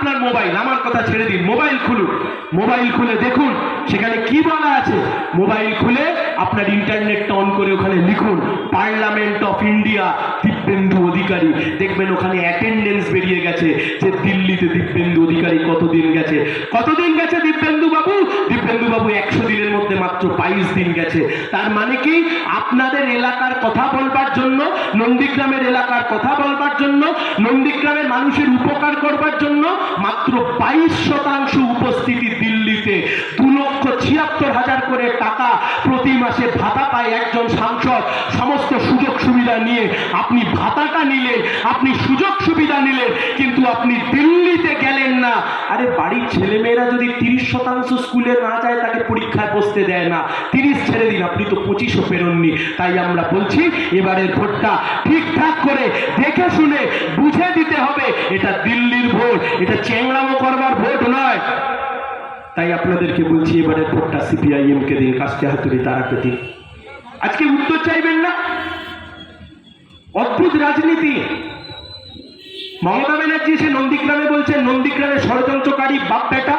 আপনার মোবাইল, আমার কথা ছেড়ে দিন। মোবাইল খুলুন। মোবাইল খুলে দেখুন, সেখানে কি বলা আছে? মোবাইল খুলে আপনার ইন্টারনেটটা অন করে ওখানে লিখুন। Parliament of India Dibyendu Adhikari. দেখবেন ওখানে অ্যাটেন্ডেন্স বেরিয়ে গেছে যে দিল্লিতে দিব্যেন্দু অধিকারী কতদিন গেছে? কতদিন গেছে দিব্যেন্দু বাবু? দিব্যেন্দু বাবু একশো দিনের মধ্যে মাত্র বাইশ দিন গেছে। তার মানে কি? আপনাদের এলাকার কথা বলবার জন্য, নন্দীগ্রামের এলাকার কথা বলবার জন্য, নন্দীগ্রামের মানুষের উপকার করবার জন্য মাত্র বাইশ শতাংশ উপস্থিতি দিল্লিতে। দু লক্ষ ছিয়াত্তর হাজার করে টাকা প্রতি মাসে ভাতা পায় একজন সাংসদ। সমস্ত সুযোগ সুবিধা নিয়ে, আপনি ভাতাটা নিলেন, আপনি সুযোগ সুবিধা নিলেন, কিন্তু আপনি দিল্লিতে গেলেন না। আরে বাড়ির ছেলেমেয়েরা যদি তিরিশ শতাংশ স্কুলে না যায়, তাকে পরীক্ষায় বসতে দেয় না। তিরিশ ছেড়ে দিন, আপনি তো পঁচিশও পেরোননি। তাই আমরা বলছি, এবারের ভোটটা ঠিকঠাক করে দেখে শুনে বুঝে দিতে হবে, এটা দিল্লির ভোট, এটা চেংড়ামো করবার ভোট নয়। তাই আপনাদেরকে বলছি এবারে ভোটটা সিপিআইএম কে দিন কাস্তে হাতুড়ি তারাকে দিন। আজকে উত্তর চাইবেন না? রাজনীতি। মমতা ব্যানার্জি এসে নন্দীগ্রামে বলছেন, নন্দীগ্রামে ষড়যন্ত্রকারী বাপ বেটা।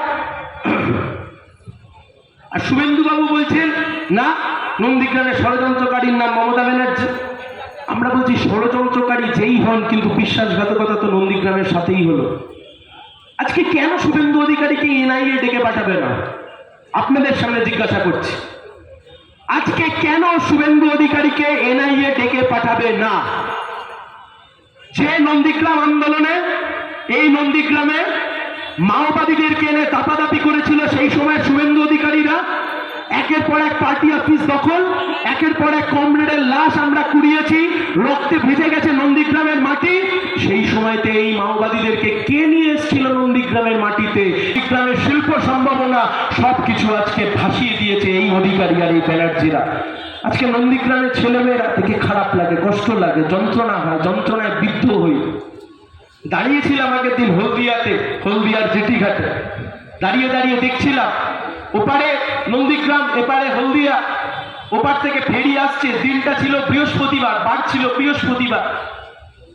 আর শুভেন্দুবাবু বলছেন, না, নন্দীগ্রামে ষড়যন্ত্রকারীর নাম মমতা ব্যানার্জি। আমরা বলছি, ষড়যন্ত্রকারী যেই হন, কিন্তু বিশ্বাসঘাতকতা তো নন্দীগ্রামের সাথেই হলো। আজকে কেন শুভেন্দু অধিকারীকে এনআইএ ডেকে পাঠাবে না? আপনাদের সামনে জিজ্ঞাসা করছি। আজকে কেন শুভেন্দু অধিকারীকে এনআইএ ডেকে পাঠাবে না? যে নন্দীগ্রাম আন্দোলনে, এই নন্দীগ্রামে মাওবাদীদেরকে এনে দাপাদাপি করেছিল সেই সময় শুভেন্দু অধিকারীরা। একের পর এক পার্টি অফিস দখল, একের পর এক কমরেডের লাশ আমরা কুড়িয়েছি, রক্তে ভিজে গেছে নন্দীগ্রামের মাটি। সেই সময়তে এই মাওবাদীদেরকে কে নিয়ে এসেছিল নন্দীগ্রামের মাটিতে? গ্রামের শিল্প সম্ভাবনা সবকিছু আজকে ভাসিয়ে দিয়েছে এই অধিকারী আর এই ব্যানার্জিরা। আজকে নন্দীগ্রামের ছেলেমেয়েরা দেখে খারাপ লাগে, কষ্ট লাগে, যন্ত্রণা হয় হই দাঁড়িয়েছিলাম আগের দিন হলদিয়াতে, হলদিয়ার জেটিঘাটে। দাঁড়িয়ে দাঁড়িয়ে দেখছিলাম, ওপারে নন্দীগ্রাম, এপারে হলদিয়া, ওপার থেকে ফেরি আসছে, দিনটা ছিল বৃহস্পতিবার বার ছিল বৃহস্পতিবার।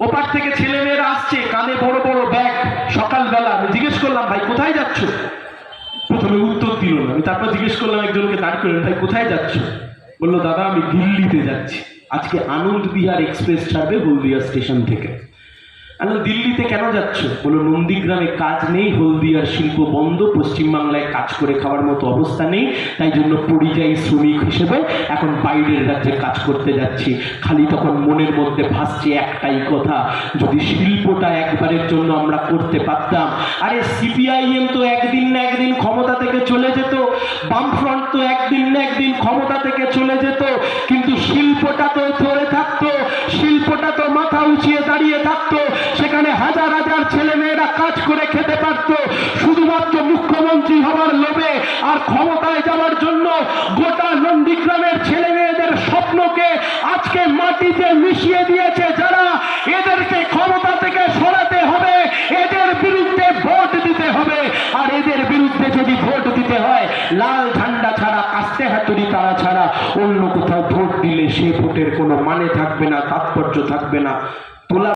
ওপার থেকে ছেলেমেয়েরা আসছে, কানে বড় বড় ব্যাগ, সকালবেলা। আমি জিজ্ঞেস করলাম, ভাই, কোথায় যাচ্ছ? প্রথমে উত্তর দিল না। আমি তারপর জিজ্ঞেস করলাম একজনকে দাঁড় করে ভাই, কোথায় যাচ্ছ? বলল, দাদা, আমি দিল্লিতে যাচ্ছি। আজকে আনন্দ বিহার এক্সপ্রেস ছাড়বে হলদিয়া স্টেশন থেকে। আমি দিল্লিতে কেন যাচ্ছ? বলো নন্দীগ্রামে কাজ নেই, হলদিয়ার শিল্প বন্ধ, পশ্চিমবাংলায় কাজ করে খাওয়ার মতো অবস্থা নেই, তাই জন্য পরিযায়ী শ্রমিক হিসেবে এখন বাইরের রাজ্যে কাজ করতে যাচ্ছি। খালি তখন মনের মধ্যে ভাসছে একটাই কথা, যদি শিল্পটা একবারের জন্য আমরা করতে পারতাম, আরে সিপিআইএম তো একদিন না একদিন ক্ষমতা থেকে চলে যেত, বামফ্রন্ট তো একদিন না একদিন ক্ষমতা থেকে চলে যেত, কিন্তু শিল্পটা তো ধরে থাকতো শিল্পটা তো মাথা উঁচিয়ে দাঁড়িয়ে থাকতো সেখানে হাজার হাজার ছেলে মেয়েরা কাজ করে খেতে পারত। শুধুমাত্র মুখ্যমন্ত্রী হওয়ার লোভে আর ক্ষমতায় যাওয়ার জন্য গোটা নন্দীগ্রামের ছেলে মেয়েদের স্বপ্নকে আজকে মাটিতে মিশিয়ে দিয়েছে যারা। এদেরকে ক্ষমতা থেকে সরাতে হবে, এদের বিরুদ্ধে ভোট দিতে হবে। আর এদের বিরুদ্ধে যদি ভোট দিতে হয়, লাল ঝান্ডা ছাড়া, কাস্তে হাতুড়ি তারা ছাড়া অন্য কোথাও ভোট দিলে সে ভোটের কোনো মানে থাকবে না, তাৎপর্য থাকবে না। তোলা